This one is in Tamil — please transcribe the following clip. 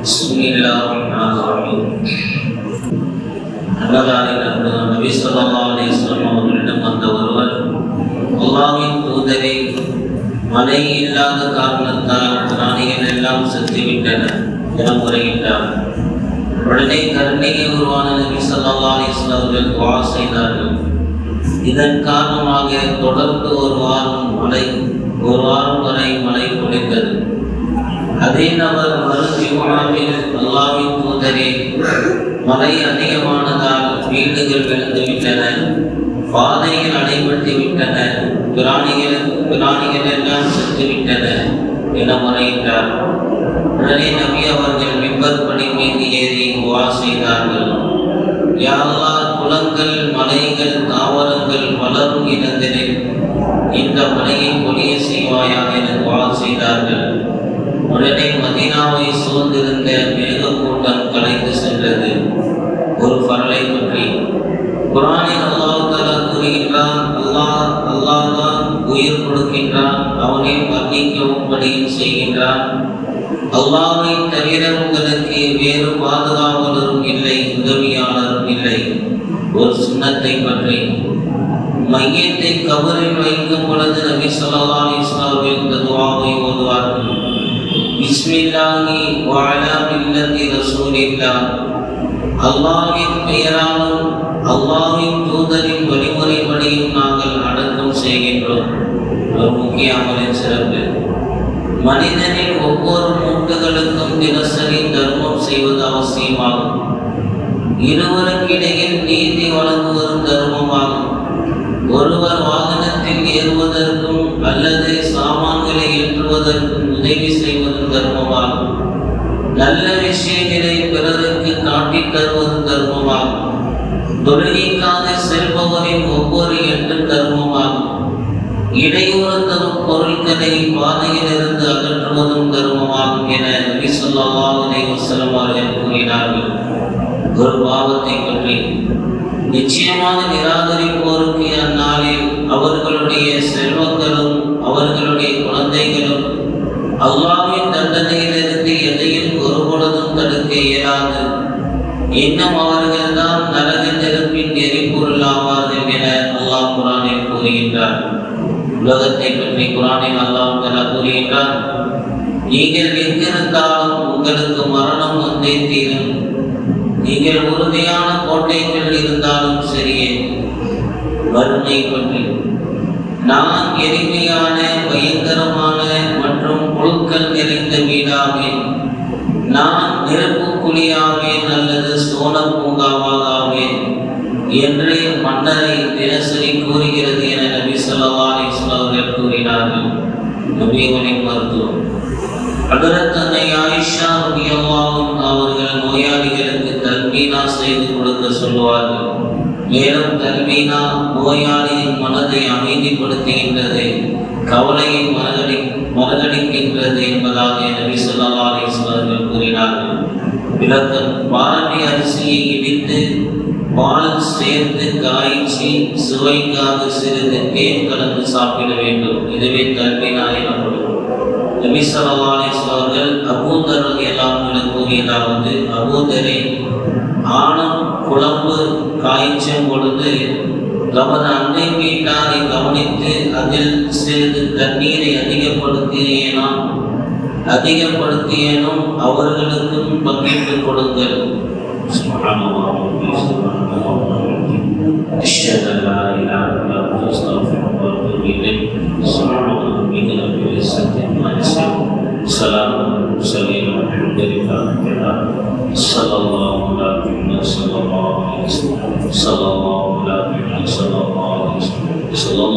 بسم الله الرحمن الرحيم நல்லதாரில் நபி ஸல்லல்லாஹு அலைஹி வஸல்லம் அவர்களிடம் வந்த ஒருவர் அல்லாஹ்வின் தூதரை மழை இல்லாத காரணத்தால் பிராணிகள் எல்லாம் செத்துவிட்டன என முறையிட்டார் உடனே கருணையை உருவான நபி ஸல்லல்லாஹு அலைஹி வஸல்லம் அவர்கள் துஆ செய்தார்கள் இதன் காரணமாக தொடர்ந்து ஒரு வாரம் மழை ஒரு வாரம் வரை மழை பொழிந்தது அதே நபர் வாழ்வில் அல்லாவின் தூதரே மழை அதிகமானதால் வீடுகள் விழுந்து விட்டன பாதைகள் அடைபட்டு விட்டன பிராணிகள் பிராணிகள் எல்லாம் செத்து விட்டன என முறையிட்டார் உடனே நபி அவர்கள் மிம்பர் படி மீது ஏறி துவா செய்தார்கள். யாரெல்லாம் குளங்கள் சூழ்ந்திருந்த மேகக்கூட்டம் கலைந்து சென்றது. ஒரு பரலை பற்றி. குரானில் அல்லாஹ் கூறுகின்றான் அல்லாஹ் அல்லாஹ் தான் உயிர் கொடுக்கின்றான் அவனை மன்னிக்கவும் படியும் செய்கின்றான். அல்லாஹை தவிர உங்களுக்கு வேறு பாதுகாவலரும் இல்லை உதவியாளரும் இல்லை. ஒரு சின்னத்தை பற்றி. மையத்தை கபரில் வைக்கும் பொழுது நபி ஸல்லல்லாஹு இஸ்லாமில் இந்த துவாவை பிஸ்மில்லாஹி வஅலா மில்லத்தி ரசூலில்லாஹ் அல்லாஹ்வின் பெயராலும் அல்லாஹ்வின் தூதரின் வழிமுறைப்படியும் நாங்கள் அடக்கம் செய்கின்றோம் ஒரு முக்கிய அமலின் சிறப்பு மனிதனின் ஒவ்வொரு மூட்டுகளுக்கும் தினசரி தர்மம் செய்வது அவசியமாகும் இருவருக்கிடையில் நீதி வழங்குவதும் தர்மமாகும் ஒருவர் வாகனத்தில் ஏறுவதற்கும் அல்லது சாமான்களை ஏற்றுவதற்கும் உதவி செய்வதும் தர்மமாகும் நல்ல விஷயங்களை பிறருக்கு காட்டித் தருவதும் தர்மமாகும் தொழுகைக்காக செல்பவரின் ஒவ்வொரு எட்டு தர்மமாகும் இடையூறு தரும் பொருட்களை பாதையிலிருந்து அகற்றுவதும் தர்மமாகும் என நபி ஸல்லல்லாஹு அலைஹி அவர்கள் கூறினார்கள். ஒரு பாவத்தை பற்றி நிச்சயமாக நிராகரிப்போருக்கு ஒருபொழுதும் தடுக்க இயலாது. இன்னும் அவர்கள் தான் நரக நெருப்பின் எரிபொருள் ஆவார்கள் என அல்லாஹ் குரானில் கூறுகின்றார் உலகத்தை பற்றி குரானில் அல்லாஹ் தலா கூறுகின்றார் நீங்கள் எங்கிருந்தாலும் உங்களுக்கு மரணம் வந்தே தீரும். நீங்கள் உறுதியான கோட்டைகள் இருந்தாலும் சரியே. வறுமை பற்றி நான் எளிமையான பயங்கரமான மற்றும் புழுக்கள் நிறைந்த வீடாவேன் நான் நெருப்பு அல்லது சோழ பூங்காவாகாவேன் என்று மன்னரை தினசரி கூறுகிறது என நபி சொல்லவா அலைஹி அவர்கள் கூறினார்கள். நபிகளின் மருத்துவம் ஹதரத் ஆயிஷா ரலியல்லாஹு அவர்கள் நோயாளிகளுக்கு தல்பீனா செய்து கொடுக்க சொல்லுவார்கள். மேலும் தல்பீனா நோயாளியின் மனதை அமைதிப்படுத்துகின்றது கவலையை மறகடி மறகடிக்கின்றது என்பதாக நபி சொல்லவா அலைஹி கூறினார்கள். விளக்கம். பாரதி அரிசியை இடித்து பால் சேர்த்து காய்ச்சி சுவைக்காக சிறிது தேன் கலந்து சாப்பிட வேண்டும். இதுவே தல்பீனா எனப்படும் நபி ஸல்லல்லாஹு எல்லாம் வஸல்லம் அவர்கள் கூறியதாவது அபூதரே ஆணம் குழம்பு காய்ச்சும் பொழுது தமது அன்னை வீட்டாரை கவனித்து அதில் சிறிது தண்ணீரை அதிகப்படுத்தியேனா அதிகப்படுத்தியேனும் அவர்களுக்கும் பங்கிட்டு கொடுங்கள் أشهد أن لا إله إلا أنت أستغفرك وأتوب إليك سبحان ربك رب العزة عما يصفون سلام على المرسلين والحمد لله رب العالمين صلى الله على محمد صلى الله عليه وسلم صلى الله على محمد صلى الله عليه وسلم